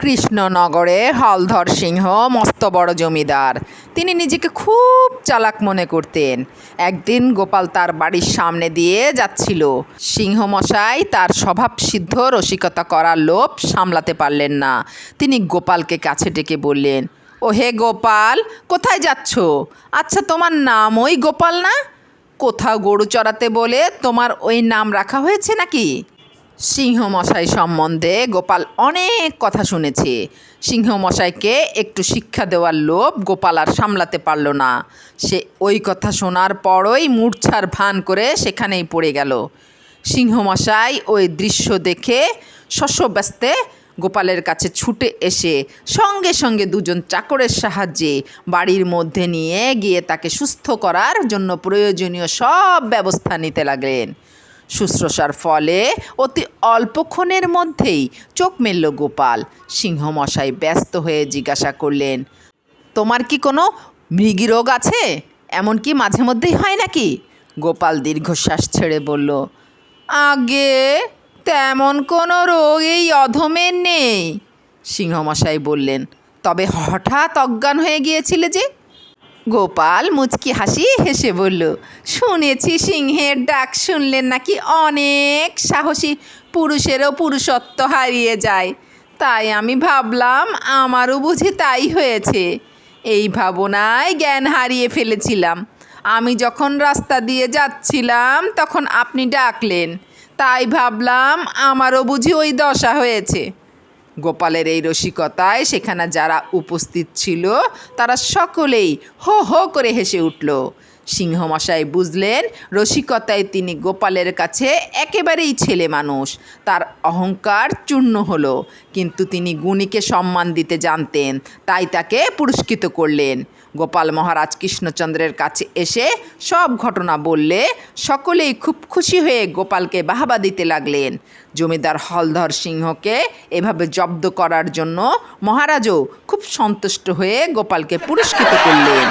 কৃষ্ণনগরে হলধর সিংহ, মস্ত বড় জমিদার। তিনি নিজেকে খুব চালাক মনে করতেন। একদিন গোপাল তার বাড়ির সামনে দিয়ে যাচ্ছিল। সিংহমশাই তার স্বভাবসিদ্ধ রসিকতা করার লোভ সামলাতে পারলেন না। তিনি গোপালকে কাছে ডেকে বললেন ও হে গোপাল, কোথায় যাচ্ছ? আচ্ছা তোমার নাম ওই গোপাল না? কোথাও গরু চড়াতে বলে তোমার ওই নাম রাখা হয়েছে নাকি? সিংহমশাই সম্বন্ধে গোপাল অনেক কথা শুনেছে। সিংহমশাইকে একটু শিক্ষা দেওয়ার লোভ গোপাল আর সামলাতে পারল না। সে ওই কথা শোনার পরই মূর্ছার ভান করে সেখানেই পড়ে গেল। সিংহমশাই ওই দৃশ্য দেখে শস্যব্যস্তে গোপালের কাছে ছুটে এসে সঙ্গে সঙ্গে দুজন চাকরের সাহায্যে বাড়ির মধ্যে নিয়ে গিয়ে তাকে সুস্থ করার জন্য প্রয়োজনীয় সব ব্যবস্থা নিতে লাগলেন। শুশ্রূষার ফলে অতি অল্পক্ষণের মধ্যেই চোখ মেলল গোপাল। সিংহমশাই ব্যস্ত হয়ে জিজ্ঞাসা করলেন, তোমার কি কোনো মৃগী রোগ আছে? এমন কি মাঝে মধ্যেই হয় নাকি? গোপাল দীর্ঘশ্বাস ছেড়ে বলল, আগে তেমন কোনো রোগ এই অধমের নেই। সিংহমশাই বললেন, তবে হঠাৎ অজ্ঞান হয়ে গিয়েছিলে যে গোপাল মুচকি হাসি হেসে বলল, শুনেছি সিংহের ডাক শুনলেন নাকি অনেক সাহসী পুরুষেরও পুরুষত্ব হারিয়ে যায়। তাই আমি ভাবলাম আমারও বুঝি তাই হয়েছে। এই ভাবনায় জ্ঞান হারিয়ে ফেলেছিলাম। আমি যখন রাস্তা দিয়ে যাচ্ছিলাম তখন আপনি ডাকলেন। তাই ভাবলাম আমারও বুঝি ওই দশা হয়েছে। গোপালের এই রসিকতায় সেখানে যারা উপস্থিত ছিল তারা সকলেই হো হো করে হেসে উঠল। সিংহমশাই বুঝলেন, রসিকতায় তিনি গোপালের কাছে একেবারেই ছেলে মানুষ। তার অহংকার চূর্ণ হলো, কিন্তু তিনি গুণীকে সম্মান দিতে জানতেন, তাই তাকে পুরস্কৃত করলেন। গোপাল মহারাজ কৃষ্ণচন্দ্রের কাছে এসে সব ঘটনা বললে সকলেই খুব খুশি হয়ে গোপালকে বাহাবা দিতে লাগলেন। জমিদার হলধর সিংহকে এভাবে জব্দ করার জন্য মহারাজও খুব সন্তুষ্ট হয়ে গোপালকে পুরস্কৃত করলেন।